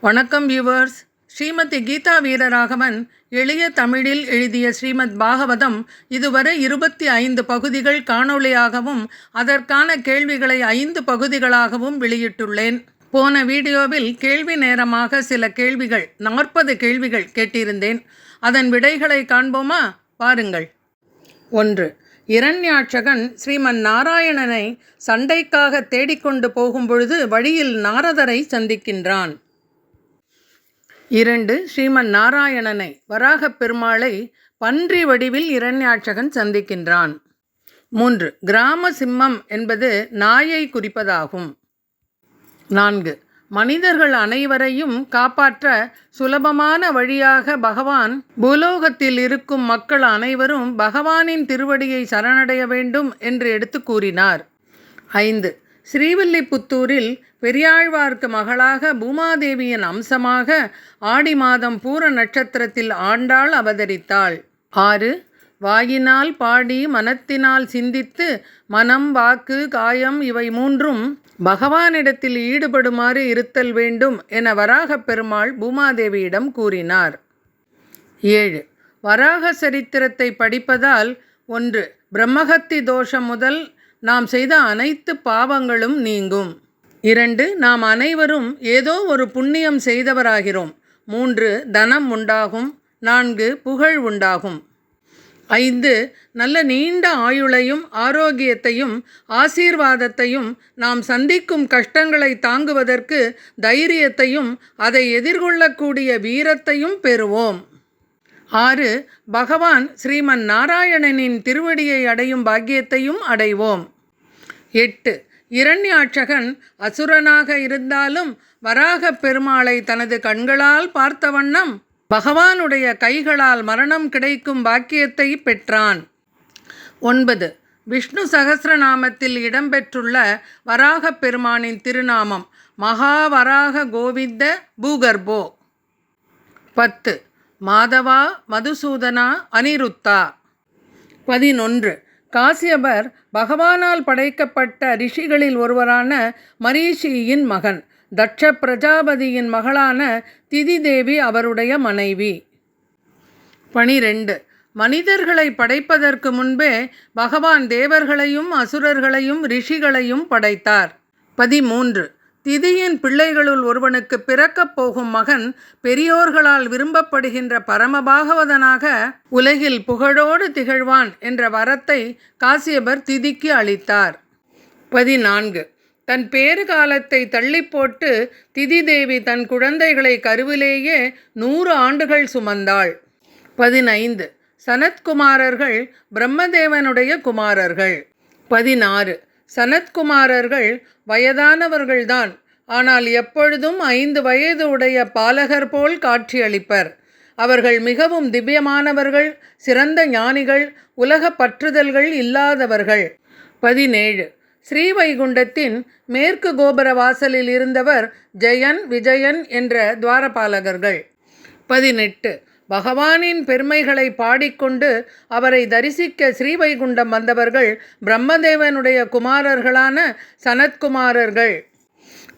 வணக்கம் வியூவர்ஸ் ஸ்ரீமதி கீதா வீரராகவன் எளிய தமிழில் எழுதிய ஸ்ரீமத் பாகவதம் இதுவரை இருபத்தி ஐந்து பகுதிகள் காணொளியாகவும் அதற்கான கேள்விகளை ஐந்து பகுதிகளாகவும் வெளியிட்டுள்ளேன். போன வீடியோவில் கேள்வி நேரமாக சில கேள்விகள் நாற்பது கேள்விகள் கேட்டிருந்தேன். அதன் விடைகளை காண்போமா? பாருங்கள். ஒன்று இரண்யாட்சகன் ஸ்ரீமன் நாராயணனை சண்டைக்காக தேடிக்கொண்டு போகும்பொழுது வழியில் நாரதரை சந்திக்கின்றான். இரண்டு ஸ்ரீமன் நாராயணனை வராகப் பெருமாளை பன்றி வடிவில் இரண்யாட்சகன் சந்திக்கின்றான். மூன்று கிராம சிம்மம் என்பது நாயை குறிப்பதாகும். நான்கு மனிதர்கள் அனைவரையும் காப்பாற்ற சுலபமான வழியாக பகவான் பூலோகத்தில் இருக்கும் மக்கள் அனைவரும் பகவானின் திருவடியை சரணடைய வேண்டும் என்று எடுத்து கூறினார். ஐந்து ஸ்ரீவில்லிபுத்தூரில் பெரியாழ்வார்க்கு மகளாக பூமாதேவியின் அம்சமாக ஆடி மாதம் பூர நட்சத்திரத்தில் ஆண்டாள் அவதரித்தாள். ஆறு வாயினால் பாடி மனத்தினால் சிந்தித்து மனம் வாக்கு காயம் இவை மூன்றும் பகவானிடத்தில் ஈடுபடுமாறு இருத்தல் வேண்டும் என வராகப் பெருமாள் பூமாதேவியிடம் கூறினார். ஏழு வராக சரித்திரத்தை படிப்பதால் ஒன்று பிரம்மகத்தி தோஷம் முதல் நாம் செய்த அனைத்து பாவங்களும் நீங்கும். இரண்டு நாம் அனைவரும் ஏதோ ஒரு புண்ணியம் செய்தவராகிறோம். மூன்று தனம் உண்டாகும். நான்கு புகழ் உண்டாகும். ஐந்து நல்ல நீண்ட ஆயுளையும் ஆரோக்கியத்தையும் ஆசீர்வாதத்தையும் நாம் சந்திக்கும் கஷ்டங்களை தாங்குவதற்கு தைரியத்தையும் அதை எதிர்கொள்ளக்கூடிய வீரத்தையும் பெறுவோம். ஆறு பகவான் ஸ்ரீமன் நாராயணனின் திருவடியை அடையும் பாக்கியத்தையும் அடைவோம். எட்டு இரண்யாட்சகன் அசுரனாக இருந்தாலும் வராகப் பெருமாளை தனது கண்களால் பார்த்த வண்ணம் பகவானுடைய கைகளால் மரணம் கிடைக்கும் பாக்கியத்தை பெற்றான். ஒன்பது விஷ்ணு சகசிரநாமத்தில் இடம்பெற்றுள்ள வராகப் பெருமானின் திருநாமம் மகாவராக கோவிந்த பூகர்போ. பத்து மாதவா மதுசூதனா அனிருத்தா. பதினொன்று. காசியபர் பகவானால் படைக்கப்பட்ட ரிஷிகளில் ஒருவரான மரீஷியின் மகன். தட்ச பிரஜாபதியின் மகளான திதி தேவி அவருடைய மனைவி. பனிரெண்டு. மனிதர்களை படைப்பதற்கு முன்பே பகவான் தேவர்களையும் அசுரர்களையும் ரிஷிகளையும் படைத்தார். பதிமூன்று. திதியின் பிள்ளைகளுள் ஒருவனுக்கு பிறக்கப் போகும் மகன் பெரியோர்களால் விரும்பப்படுகின்ற பரமபாகவதனாக உலகில் புகழோடு திகழ்வான் என்ற வரத்தை காசியபர் திதிக்கு அளித்தார். பதினான்கு. தன் பேறு காலத்தை தள்ளி போட்டு திதி தேவி தன் குழந்தைகளை கருவிலேயே நூறு ஆண்டுகள் சுமந்தாள். பதினைந்து. சனத்குமாரர்கள் பிரம்மதேவனுடைய குமாரர்கள். பதினாறு. சனத்குமாரர்கள் வயதானவர்கள்தான். ஆனால் எப்பொழுதும் ஐந்து வயது உடைய பாலகர் போல் காட்சியளிப்பர். அவர்கள் மிகவும் திவ்யமானவர்கள் சிறந்த ஞானிகள் உலக பற்றுதல்கள் இல்லாதவர்கள். பதினேழு. ஸ்ரீவைகுண்டத்தின் மேற்கு கோபுர வாசலில் இருந்தவர் ஜெயன் விஜயன் என்ற துவாரபாலகர்கள். பதினெட்டு. பகவானின் பெருமைகளை பாடிக்கொண்டு அவரை தரிசிக்க ஸ்ரீவைகுண்டம் வந்தவர்கள் பிரம்மதேவனுடைய குமாரர்களான சனத்குமாரர்கள்.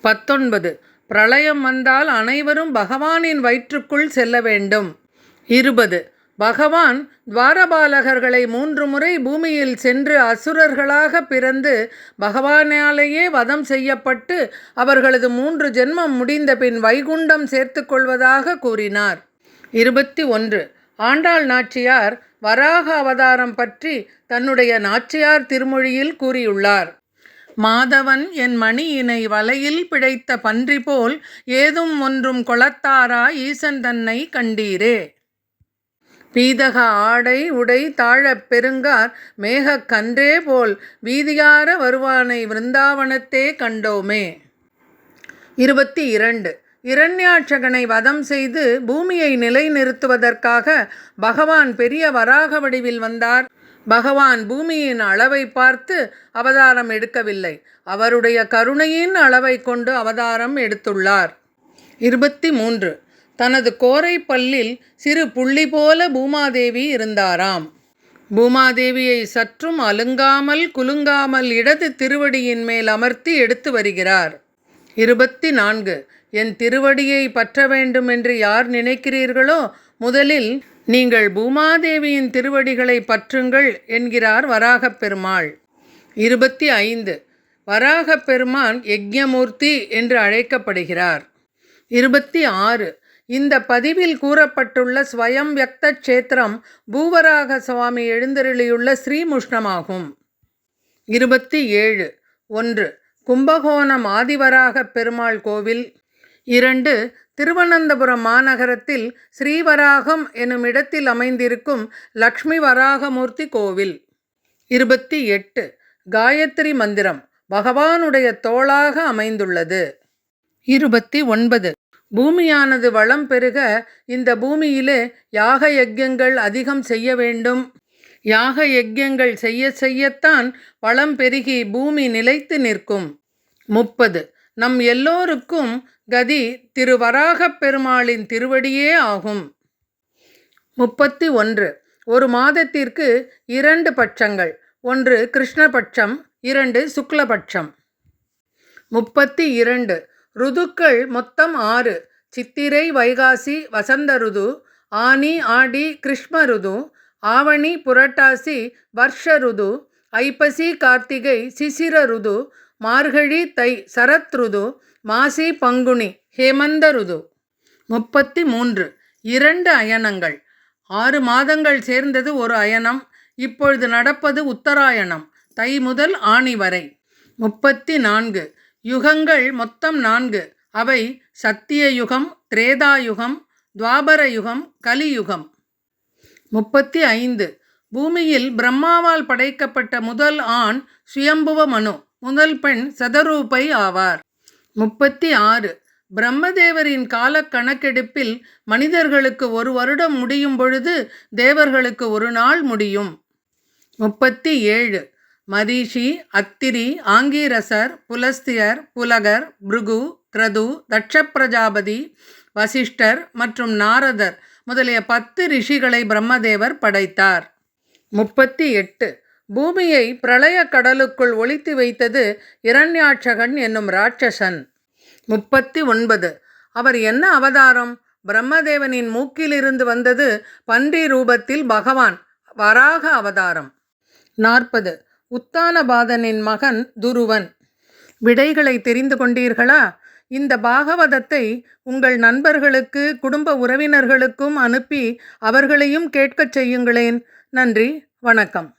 பத்தொன்பது. பிரளயம் வந்தால் அனைவரும் பகவானின் வயிற்றுக்குள் செல்ல வேண்டும். இருபது. பகவான் துவாரபாலகர்களை மூன்று முறை பூமியில் சென்று அசுரர்களாக பிறந்து பகவானாலேயே வதம் செய்யப்பட்டு அவர்களது மூன்று ஜென்மம் முடிந்த பின் வைகுண்டம் சேர்த்து கொள்வதாக கூறினார். இருபத்தி ஒன்று. ஆண்டாள் நாச்சியார் வராக அவதாரம் பற்றி தன்னுடைய நாச்சியார் திருமொழியில் கூறியுள்ளார். மாதவன் என் மணியினை வலையில் பிழைத்த பன்றி போல் ஏதும் ஒன்றும் கொளத்தாரா ஈசன் தன்னை கண்டீரே. பீதக ஆடை உடை தாழப் பெருங்கார் மேகக் கன்றே போல் வீதியார வருவானை விருந்தாவனத்தே கண்டோமே. இருபத்தி இரண்டு. இரண்யாட்சகனை வதம் செய்து பூமியை நிலைநிறுத்துவதற்காக பகவான் பெரிய வராக வடிவில் வந்தார். பகவான் பூமியின் அளவை பார்த்து அவதாரம் எடுக்கவில்லை. அவருடைய கருணையின் அளவை கொண்டு அவதாரம் எடுத்துள்ளார். இருபத்தி மூன்று. தனது கோரை பல்லில் சிறு புள்ளி போல பூமாதேவி இருந்தாராம். பூமாதேவியை சற்றும் அலுங்காமல் குலுங்காமல் இடது திருவடியின் மேல் அமர்த்தி எடுத்து வருகிறார். இருபத்தி நான்கு. என் திருவடியை பற்ற வேண்டும் என்று யார் நினைக்கிறீர்களோ முதலில் நீங்கள் பூமாதேவியின் திருவடிகளை பற்றுங்கள் என்கிறார் வராகப் பெருமாள். இருபத்தி ஐந்து. வராகப் பெருமான் யக்ஞமூர்த்தி என்று அழைக்கப்படுகிறார். இருபத்தி ஆறு. இந்த பதிவில் கூறப்பட்டுள்ள ஸ்வயம் வியக்த கஷேத்திரம் பூவராக சுவாமி எழுந்தருளியுள்ள ஸ்ரீமுஷ்ணமாகும். இருபத்தி ஏழு. ஒன்று. கும்பகோணம் ஆதிவராக பெருமாள் கோவில். இரண்டு திருவனந்தபுரம் மாநகரத்தில் ஸ்ரீவராகம் எனும் இடத்தில் அமைந்திருக்கும் லக்ஷ்மி வராகமூர்த்தி கோவில். இருபத்தி எட்டு காயத்ரி மந்திரம் பகவானுடைய தோளாக அமைந்துள்ளது. இருபத்தி ஒன்பது பூமியானது வளம் பெருக இந்த பூமியிலே யாக யஜ்யங்கள் அதிகம் செய்ய வேண்டும். யாக யஜ்யங்கள் செய்ய செய்யத்தான் வளம் பெருகி பூமி நிலைத்து நிற்கும். முப்பது நம் எல்லோருக்கும் கதி திருவராகப் பெருமாளின் திருவடியே ஆகும். முப்பத்தி ஒன்று. ஒரு மாதத்திற்கு இரண்டு பட்சங்கள். ஒன்று கிருஷ்ணபட்சம் இரண்டு சுக்லபட்சம். முப்பத்தி இரண்டு. ருதுக்கள் மொத்தம் ஆறு. சித்திரை வைகாசி வசந்த ருது ஆனி ஆடி கிருஷ்ம ருது ஆவணி புரட்டாசி வர்ஷ ருது ஐப்பசி கார்த்திகை சிசிர ருது மார்கழி தை சரத் ருது மாசி பங்குனி ஹேமந்த ருது. முப்பத்தி மூன்று இரண்டு அயனங்கள் ஆறு மாதங்கள் சேர்ந்தது ஒரு அயனம் இப்பொழுது நடப்பது உத்தராயணம். தை முதல் ஆணி வரை. முப்பத்தி நான்கு யுகங்கள் மொத்தம் நான்கு. அவை சத்திய யுகம் திரேதாயுகம் துவாபர யுகம் கலியுகம் முப்பத்தி ஐந்து. பூமியில் பிரம்மாவால் படைக்கப்பட்ட முதல் ஆண் சுயம்புவ மனு. முதல் பெண் சதரூபை ஆவார். முப்பத்தி ஆறு. பிரம்மதேவரின் கால கணக்கெடுப்பில் மனிதர்களுக்கு ஒரு வருடம் முடியும் பொழுது தேவர்களுக்கு ஒரு நாள் முடியும். முப்பத்தி ஏழு. மரீஷி அத்திரி ஆங்கீரசர் புலஸ்தியர் புலகர் பிருகு கிரது தட்ச பிரஜாபதி வசிஷ்டர் மற்றும் நாரதர் முதலிய பத்து ரிஷிகளை பிரம்மதேவர் படைத்தார். முப்பத்தி எட்டு. பூமியை பிரளய கடலுக்குள் ஒழித்து வைத்தது இரண்யாட்சகன் என்னும் ராட்சசன். முப்பத்தி ஒன்பது அவர் என்ன அவதாரம்? பிரம்மதேவனின் மூக்கிலிருந்து வந்தது பன்றி ரூபத்தில் பகவான். வராக அவதாரம். நாற்பது. உத்தானபாதனின் மகன் துருவன். விடைகளை தெரிந்து கொண்டீர்களா? இந்த பாகவதத்தை உங்கள் நண்பர்களுக்கு குடும்ப உறவினர்களுக்கும் அனுப்பி அவர்களையும் கேட்கச் செய்யுங்களேன். நன்றி. வணக்கம்.